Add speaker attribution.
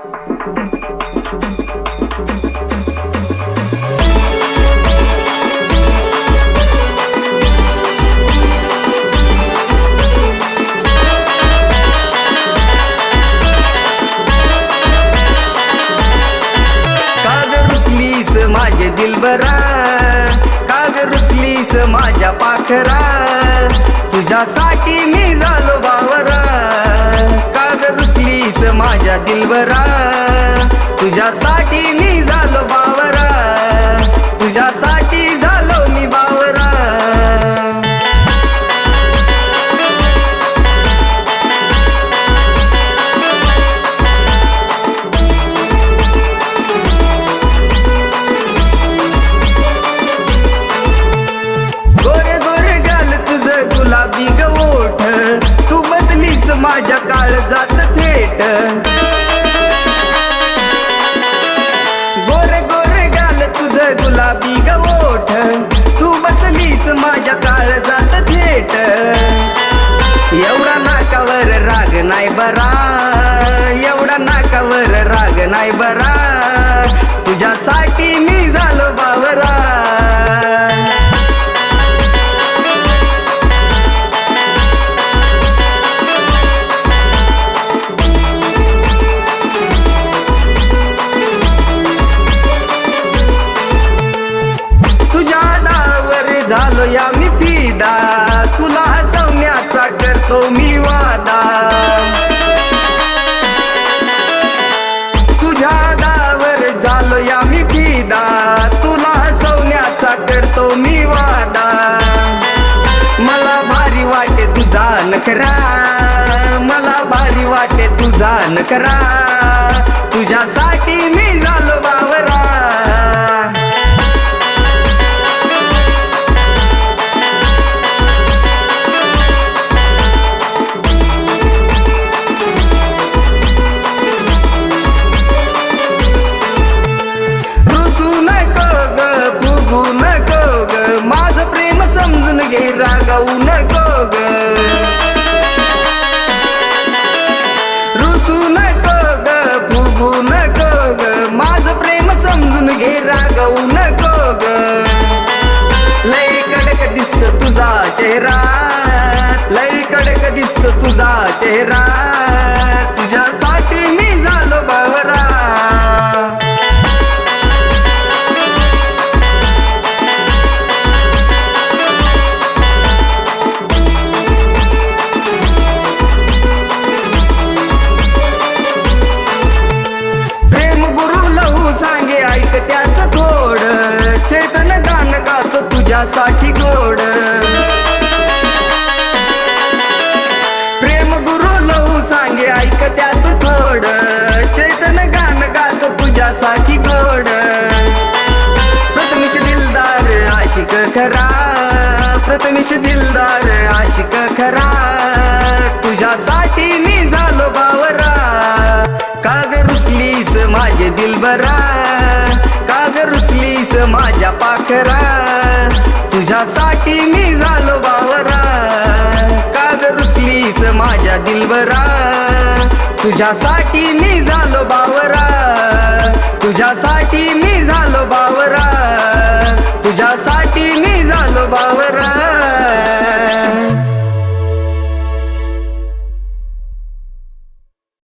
Speaker 1: काग रुसलीस माझे दिलबरा काग रुसलीस माझ्या पाखरा. तुझ्यासाठी मी झालो बावरा. काग रुसलीस माझ्या दिलवरा. तुझ्यासाठी मी झालो बावरा. तुझ्यासाठी नाकावर राग नाही बरा. तुझ्यासाठी मी झालो बावरा. तुझ्या झालो या मी फिदा. तुला हसवण्याचा करतो मी वादा. तुझा नखरा तुझ्यासाठी मी झालो बावरा. रुसू ग प्रेम नको फुगू नको ग. माझं प्रेम समजून घे रागवू नको ग. लय कडक दिसत तुझा चेहरा. लय कडक दिसत तुझा चेहरा. तुझ्या तुझ्यासाठी गोड. प्रेम गुरु लहू सांगे ऐक त्याच थोड. चेतन गान गात तुझ्यासाठी गोड. प्रथमेश दिलदार आशिक खरा. प्रथमेश दिलदार आशिक खरा. तुझ्यासाठी मी झालो बावरा. काग रुसलीस माझे दिलबरा? काग रुसलीस माझ्या पाखरा तुझ्यासाठी मी झालो बावरा काग रुसलीस माझ्या दिलबरा तुझ्यासाठी मी झालो बावरा तुझ्यासाठी मी झालो बावरा तुझ्यासाठी मी